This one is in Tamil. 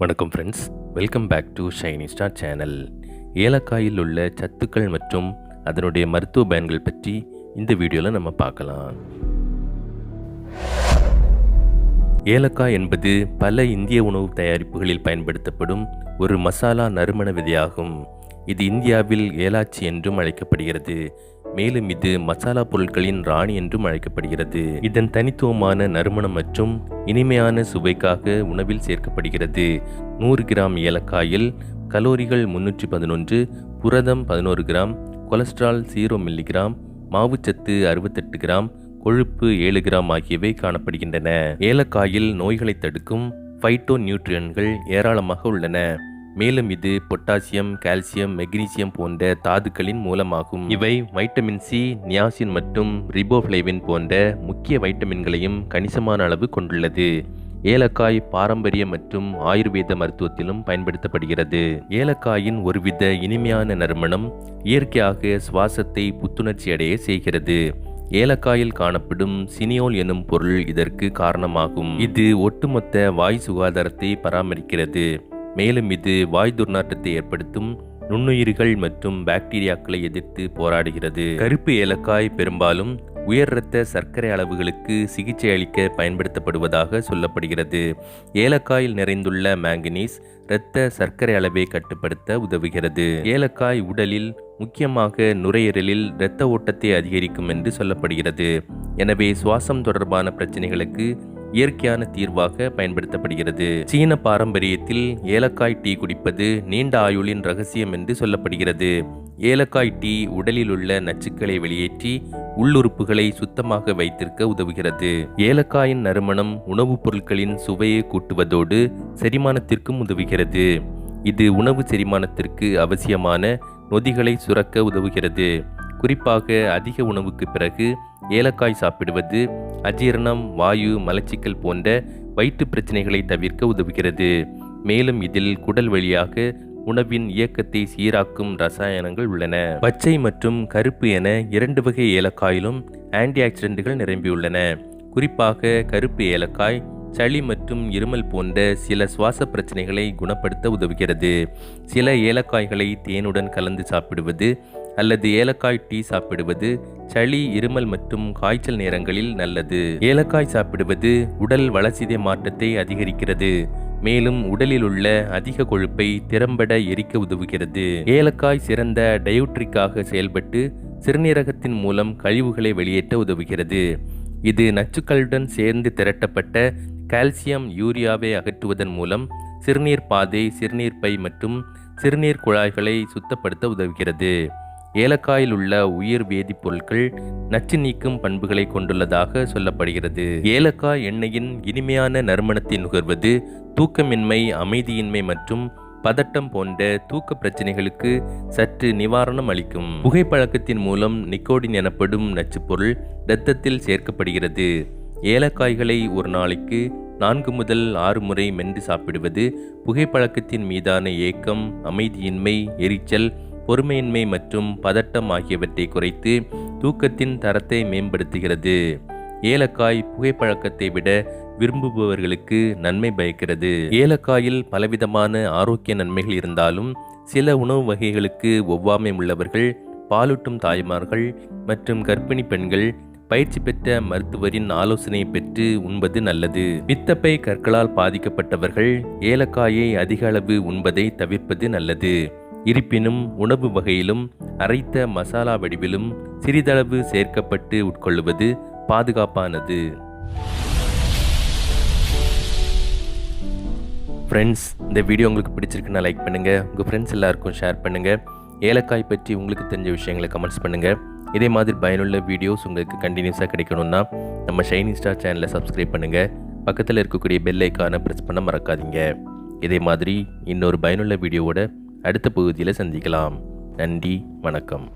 வணக்கம் friends welcome back to shiny star channel ஏலக்காயில் உள்ள சத்துக்கள் மற்றும் அதனுடைய மருத்துவ பயன்கள் பற்றி இந்த வீடியோவில் நம்ம பார்க்கலாம். ஏலக்காய் என்பது பல இந்திய உணவு தயாரிப்புகளில் பயன்படுத்தப்படும் ஒரு மசாலா நறுமண விதையாகும். இது இந்தியாவில் ஏலாச்சி என்றும் அழைக்கப்படுகிறது. மேலும் இது மசாலா பொருட்களின் ராணி என்றும் அழைக்கப்படுகிறது. இதன் தனித்துவமான நறுமணம் மற்றும் இனிமையான சுவைக்காக உணவில் சேர்க்கப்படுகிறது. நூறு கிராம் ஏலக்காயில் கலோரிகள் முன்னூற்றி பதினொன்று புரதம் பதினோரு கிராம் கொலஸ்ட்ரால் ஜீரோ மில்லிகிராம் மாவுச்சத்து அறுபத்தெட்டு கிராம் கொழுப்பு ஏழு கிராம் ஆகியவை காணப்படுகின்றன. ஏலக்காயில் நோய்களை தடுக்கும் ஃபைட்டோ நியூட்ரியன்கள் ஏராளமாக உள்ளன. மேலும் இது பொட்டாசியம் கால்சியம் மெக்னீசியம் போன்ற தாதுக்களின் மூலமாகும். இவை வைட்டமின் சி நியாசின் மற்றும் ரிபோஃப்ளைவின் போன்ற முக்கிய வைட்டமின்களையும் கணிசமான அளவு கொண்டுள்ளது. ஏலக்காய் பாரம்பரிய மற்றும் ஆயுர்வேத மருத்துவத்திலும் பயன்படுத்தப்படுகிறது. ஏலக்காயின் ஒருவித இனிமையான நறுமணம் இயற்கையாக சுவாசத்தை புத்துணர்ச்சி அடைய செய்கிறது. ஏலக்காயில் காணப்படும் சினியோல் எனும் பொருள் இதற்கு காரணமாகும். இது ஒட்டுமொத்த வாய் சுகாதாரத்தை பராமரிக்கிறது. மேலும் இது வாய் துர்நாற்றத்தை ஏற்படுத்தும் நுண்ணுயிர்கள் மற்றும் பாக்டீரியாக்களை எதிர்த்து போராடுகிறது. கருப்பு ஏலக்காய் பெரும்பாலும் உயர் இரத்த சர்க்கரை அளவுகளுக்கு சிகிச்சை அளிக்க பயன்படுத்தப்படுவதாக சொல்லப்படுகிறது. ஏலக்காயில் நிறைந்துள்ள மேங்கனீஸ் இரத்த சர்க்கரை அளவை கட்டுப்படுத்த உதவுகிறது. ஏலக்காய் உடலில் முக்கியமாக நுரையீரலில் இரத்த ஓட்டத்தை அதிகரிக்கும் என்று சொல்லப்படுகிறது. எனவே சுவாசம் தொடர்பான பிரச்சனைகளுக்கு இயற்கையான தீர்வாக பயன்படுத்தப்படுகிறது. சீன பாரம்பரியத்தில் ஏலக்காய் டீ குடிப்பது நீண்ட ஆயுளின் ரகசியம் என்று சொல்லப்படுகிறது. ஏலக்காய் டீ உடலில் உள்ள நச்சுக்களை வெளியேற்றி உள்ளுறுப்புகளை சுத்தமாக வைத்திருக்க உதவுகிறது. ஏலக்காயின் நறுமணம் உணவுப் பொருட்களின் சுவையை கூட்டுவதோடு செரிமானத்திற்கும் உதவுகிறது. இது உணவு செரிமானத்திற்கு அவசியமான நொதிகளை சுரக்க உதவுகிறது. குறிப்பாக அதிக உணவுக்கு பிறகு ஏலக்காய் சாப்பிடுவது அஜீரணம் வாயு மலச்சிக்கல் போன்ற வயிற்று பிரச்சனைகளை தவிர்க்க உதவுகிறது. மேலும் இதில் குடல் வழியாக உணவின் இயக்கத்தை சீராக்கும் ரசாயனங்கள் உள்ளன. பச்சை மற்றும் கருப்பு என இரண்டு வகை ஏலக்காயிலும் ஆன்டி ஆக்சிடென்ட்கள் நிரம்பியுள்ளன. குறிப்பாக கருப்பு ஏலக்காய் சளி மற்றும் இருமல் போன்ற சில சுவாச பிரச்சனைகளை குணப்படுத்த உதவுகிறது. சில ஏலக்காய்களை தேனுடன் கலந்து சாப்பிடுவது அல்லது ஏலக்காய் டீ சாப்பிடுவது சளி இருமல் மற்றும் காய்ச்சல் நேரங்களில் நல்லது. ஏலக்காய் சாப்பிடுவது உடல் வளர்ச்சிதை மாற்றத்தை அதிகரிக்கிறது. மேலும் உடலில் உள்ள அதிக கொழுப்பை திறம்பட எரிக்க உதவுகிறது. ஏலக்காய் சிறந்த டயோட்ரிக்காக செயல்பட்டு சிறுநீரகத்தின் மூலம் கழிவுகளை வெளியேற்ற உதவுகிறது. இது நச்சுக்களுடன் சேர்ந்து திரட்டப்பட்ட கால்சியம் யூரியாவை அகற்றுவதன் மூலம் சிறுநீர் பாதை சிறுநீர் பை மற்றும் சிறுநீர் குழாய்களை சுத்தப்படுத்த உதவுகிறது. ஏலக்காயில் உள்ள உயிர் வேதிப்பொருட்கள் நச்சு நீக்கும் பண்புகளை கொண்டுள்ளதாக சொல்லப்படுகிறது. ஏலக்காய் எண்ணெயின் இனிமையான நறுமணத்தை நுகர்வது தூக்கமின்மை அமைதியின்மை மற்றும் பதட்டம் போன்ற தூக்க பிரச்சனைகளுக்கு சற்று நிவாரணம் அளிக்கும். புகைப்பழக்கத்தின் மூலம் நிக்கோடின் எனப்படும் நச்சுப்பொருள் இரத்தத்தில் சேர்க்கப்படுகிறது. ஏலக்காய்களை ஒரு நாளைக்கு நான்கு முதல் ஆறு முறை மென்று சாப்பிடுவது புகைப்பழக்கத்தின் மீதான ஏக்கம் அமைதியின்மை எரிச்சல் பொறுமையின்மை மற்றும் பதட்டம் ஆகியவற்றை குறைத்து தூக்கத்தின் தரத்தை மேம்படுத்துகிறது. ஏலக்காய் புகைப்பழக்கத்தை விட விரும்புபவர்களுக்கு நன்மை பயக்கிறது. ஏலக்காயில் பலவிதமான ஆரோக்கிய நன்மைகள் இருந்தாலும் சில உணவு வகைகளுக்கு ஒவ்வாமை உள்ளவர்கள் பாலூட்டும் தாய்மார்கள் மற்றும் கர்ப்பிணி பெண்கள் பயிற்சி பெற்ற மருத்துவரின் ஆலோசனையை பெற்று உண்பது நல்லது. பித்தப்பை கற்களால் பாதிக்கப்பட்டவர்கள் ஏலக்காயை அதிக அளவு உண்பதை தவிர்ப்பது நல்லது. இருப்பினும் உணவு வகையிலும் அரைத்த மசாலா வடிவிலும் சிறிதளவு சேர்க்கப்பட்டு உட்கொள்வது பாதுகாப்பானது. ஃப்ரெண்ட்ஸ் இந்த வீடியோ உங்களுக்கு பிடிச்சிருக்குன்னா லைக் பண்ணுங்கள் உங்கள் ஃப்ரெண்ட்ஸ் எல்லாருக்கும் ஷேர் பண்ணுங்கள் ஏலக்காய் பற்றி உங்களுக்கு தெரிஞ்ச விஷயங்களை கமெண்ட்ஸ் பண்ணுங்கள் இதே மாதிரி பயனுள்ள வீடியோஸ் உங்களுக்கு கண்டினியூஸாக கிடைக்கணும்னா நம்ம ஷைனி ஸ்டார் சேனலை சப்ஸ்கிரைப் பண்ணுங்கள் பக்கத்தில் இருக்கக்கூடிய பெல் ஐக்கானை ப்ரெஸ் பண்ண மறக்காதீங்க. இதே மாதிரி இன்னொரு பயனுள்ள வீடியோவோட அடுத்த பகுதியில் சந்திக்கலாம். நன்றி வணக்கம்.